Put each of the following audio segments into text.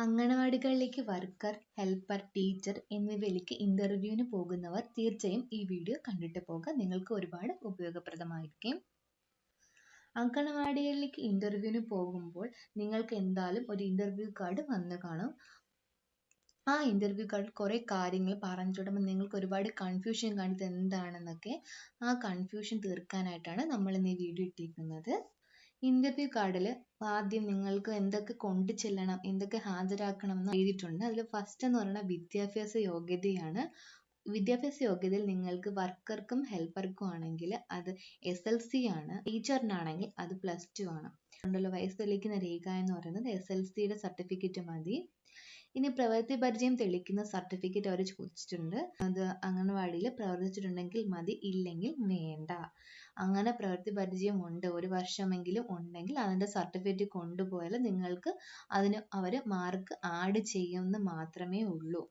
അങ്കണവാടികളിലേക്ക് worker, helper, teacher എന്നിവയിലേക്ക് ഇന്റർവ്യൂവിന് പോകുന്നവർ തീർച്ചയായും ഈ വീഡിയോ കണ്ടിട്ട് പോകുക. നിങ്ങൾക്ക് ഒരുപാട് ഉപയോഗപ്രദമായിരിക്കും. അങ്കണവാടികളിലേക്ക് ഇന്റർവ്യൂവിന് പോകുമ്പോൾ നിങ്ങൾക്ക് എന്തായാലും ഒരു ഇന്റർവ്യൂ കാർഡ് വന്നു കാണും. ആ ഇന്റർവ്യൂ കാർഡിൽ കുറേ കാര്യങ്ങൾ പറഞ്ഞു തുടങ്ങുമ്പോൾ നിങ്ങൾക്ക് ഒരുപാട് കൺഫ്യൂഷൻ കാണിച്ചത് എന്താണെന്നൊക്കെ. ആ കൺഫ്യൂഷൻ തീർക്കാനായിട്ടാണ് നമ്മൾ ഇന്ന് ഈ വീഡിയോ ഇട്ടിരിക്കുന്നത്. ഇന്റർവ്യൂ കാർഡിൽ ആദ്യം നിങ്ങൾക്ക് എന്തൊക്കെ കൊണ്ടു ചെല്ലണം, എന്തൊക്കെ ഹാജരാക്കണം എന്ന് എഴുതിയിട്ടുണ്ട്. അതിൽ ഫസ്റ്റ് എന്ന് പറയുന്നത് വിദ്യാഭ്യാസ യോഗ്യതയാണ്. വിദ്യാഭ്യാസ യോഗ്യതയിൽ നിങ്ങൾക്ക് വർക്കർക്കും ഹെൽപ്പർക്കും ആണെങ്കിൽ അത് എസ് എൽ സി ആണ്. ടീച്ചറിനാണെങ്കിൽ അത് പ്ലസ് ടു ആണ്. വയസ്സ് തെളിയിക്കുന്ന രേഖ എന്ന് പറയുന്നത് എസ് എൽ സിയുടെ സർട്ടിഫിക്കറ്റ് മതി. ഇനി പ്രവൃത്തി പരിചയം തെളിയിക്കുന്ന സർട്ടിഫിക്കറ്റ് അവർ ചോദിച്ചിട്ടുണ്ട്. അത് അംഗൻവാടിയിൽ പ്രവർത്തിച്ചിട്ടുണ്ടെങ്കിൽ മതി, ഇല്ലെങ്കിൽ വേണ്ട. അങ്ങനെ പ്രവൃത്തി പരിചയം ഉണ്ട്, ഒരു വർഷമെങ്കിലും ഉണ്ടെങ്കിൽ അതിന്റെ സർട്ടിഫിക്കറ്റ് കൊണ്ടുപോയാൽ നിങ്ങൾക്ക് അതിന് അവർ മാർക്ക് ആഡ് ചെയ്യുമെന്ന് മാത്രമേ ഉള്ളൂ.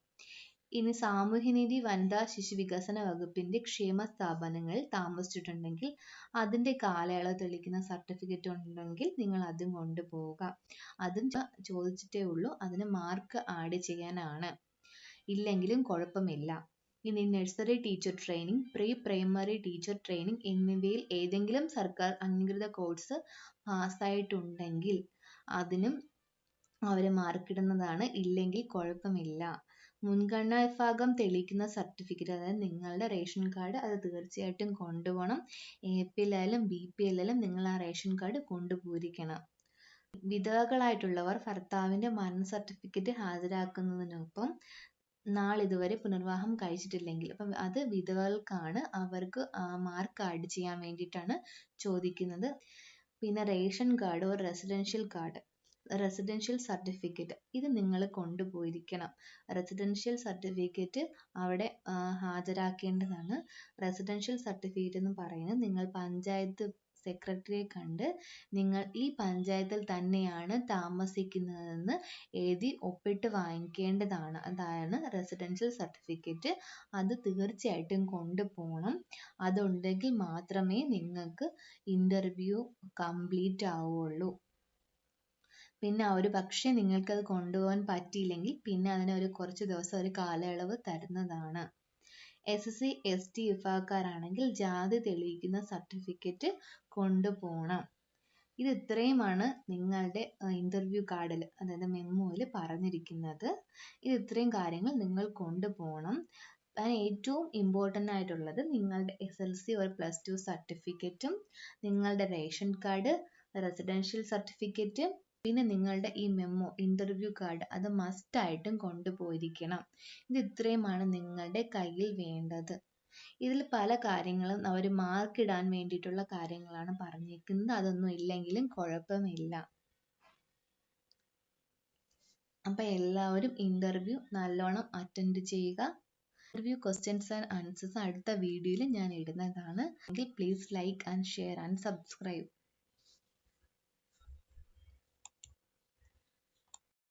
ഇനി സാമൂഹ്യനീതി വനിതാ ശിശു വികസന വകുപ്പിന്റെ ക്ഷേമ സ്ഥാപനങ്ങളിൽ താമസിച്ചിട്ടുണ്ടെങ്കിൽ അതിന്റെ കാലയളവ് തെളിയിക്കുന്ന സർട്ടിഫിക്കറ്റ് ഉണ്ടെങ്കിൽ നിങ്ങൾ അതും കൊണ്ടുപോവുക. അതും ചോദിച്ചിട്ടേ ഉള്ളൂ. അതിന് മാർക്ക് ആഡ് ചെയ്യാനാണ്. ഇല്ലെങ്കിലും കുഴപ്പമില്ല. ഇനി nursery teacher training, pre primary teacher training എന്നിവയിൽ ഏതെങ്കിലും സർക്കാർ അംഗീകൃത കോഴ്സ് പാസ്സായിട്ടുണ്ടെങ്കിൽ അതിനും അവർ മാർക്കിടുന്നതാണ്. ഇല്ലെങ്കിൽ കുഴപ്പമില്ല. മുൻഗണനാ വിഭാഗം തെളിയിക്കുന്ന സർട്ടിഫിക്കറ്റ് അതായത് നിങ്ങളുടെ റേഷൻ കാർഡ് അത് തീർച്ചയായിട്ടും കൊണ്ടുപോകണം. എ പി എൽ ആയാലും ബി.പി.എൽ ആയാലും നിങ്ങൾ ആ റേഷൻ കാർഡ് കൊണ്ടുപോയിരിക്കണം. വിധവകളായിട്ടുള്ളവർ ഭർത്താവിന്റെ മരണ സർട്ടിഫിക്കറ്റ് ഹാജരാക്കുന്നതിനൊപ്പം നാളിതുവരെ പുനർവാഹം കഴിച്ചിട്ടില്ലെങ്കിൽ അപ്പം അത് വിധവകൾക്കാണ്. അവർക്ക് മാർക്ക് ആഡ് ചെയ്യാൻ വേണ്ടിയിട്ടാണ് ചോദിക്കുന്നത്. പിന്നെ റേഷൻ കാർഡ് ഒരു റെസിഡൻഷ്യൽ കാർഡ് റെസിഡൻഷ്യൽ സർട്ടിഫിക്കറ്റ് ഇത് നിങ്ങൾ കൊണ്ടുപോയിരിക്കണം. റെസിഡൻഷ്യൽ സർട്ടിഫിക്കറ്റ് അവിടെ ഹാജരാക്കേണ്ടതാണ്. റെസിഡൻഷ്യൽ സർട്ടിഫിക്കറ്റ് എന്ന് പറയുന്നത് നിങ്ങൾ പഞ്ചായത്ത് സെക്രട്ടറിയെ കണ്ട് നിങ്ങൾ ഈ പഞ്ചായത്തിൽ തന്നെയാണ് താമസിക്കുന്നതെന്ന് എഴുതി ഒപ്പിട്ട് വാങ്ങിക്കേണ്ടതാണ്. അതാണ് റെസിഡൻഷ്യൽ സർട്ടിഫിക്കറ്റ്. അത് തീർച്ചയായിട്ടും കൊണ്ടുപോകണം. അതുണ്ടെങ്കിൽ മാത്രമേ നിങ്ങൾക്ക് ഇന്റർവ്യൂ കംപ്ലീറ്റ് ആവുകയുള്ളൂ. പിന്നെ ഒരു പക്ഷേ നിങ്ങൾക്കത് കൊണ്ടുപോകാൻ പറ്റിയില്ലെങ്കിൽ പിന്നെ അതിന് ഒരു കുറച്ച് ദിവസം ഒരു കാലയളവ് തരുന്നതാണ്. എസ് സി, എസ് ടി വിഭാഗക്കാരാണെങ്കിൽ ജാതി തെളിയിക്കുന്ന സർട്ടിഫിക്കറ്റ് കൊണ്ടുപോകണം. ഇത് ഇത്രയുമാണ് നിങ്ങളുടെ ഇന്റർവ്യൂ കാർഡിൽ അതായത് മെമ്മോയിൽ പറഞ്ഞിരിക്കുന്നത്. ഇത് ഇത്രയും കാര്യങ്ങൾ നിങ്ങൾ കൊണ്ടുപോകണം. അതിന് ഏറ്റവും ഇമ്പോർട്ടന്റ് ആയിട്ടുള്ളത് നിങ്ങളുടെ എസ് എൽ സി ഒരു പ്ലസ് ടു സർട്ടിഫിക്കറ്റും നിങ്ങളുടെ റേഷൻ കാർഡ്, റെസിഡൻഷ്യൽ സർട്ടിഫിക്കറ്റ് പിന്നെ നിങ്ങളുടെ ഈ മെമ്മോ ഇന്റർവ്യൂ കാർഡ് അത് മസ്റ്റ് ആയിട്ടും കൊണ്ടുപോയിരിക്കണം. ഇത് ഇത്രയുമാണ് നിങ്ങളുടെ കയ്യിൽ വേണ്ടത്. ഇതിൽ പല കാര്യങ്ങളും അവർ മാർക്ക് ഇടാൻ വേണ്ടിയിട്ടുള്ള കാര്യങ്ങളാണ് പറഞ്ഞിരിക്കുന്നത്. അതൊന്നും ഇല്ലെങ്കിലും കുഴപ്പമില്ല. അപ്പോൾ എല്ലാവരും ഇന്റർവ്യൂ നല്ലോണം അറ്റൻഡ് ചെയ്യുക. ഇന്റർവ്യൂ ക്വസ്റ്റ്യൻസ് ആൻഡ് ആൻസേഴ്സ് അടുത്ത വീഡിയോയിൽ ഞാൻ ഇടുന്നതാണ്. എങ്കിൽ please like and share and subscribe.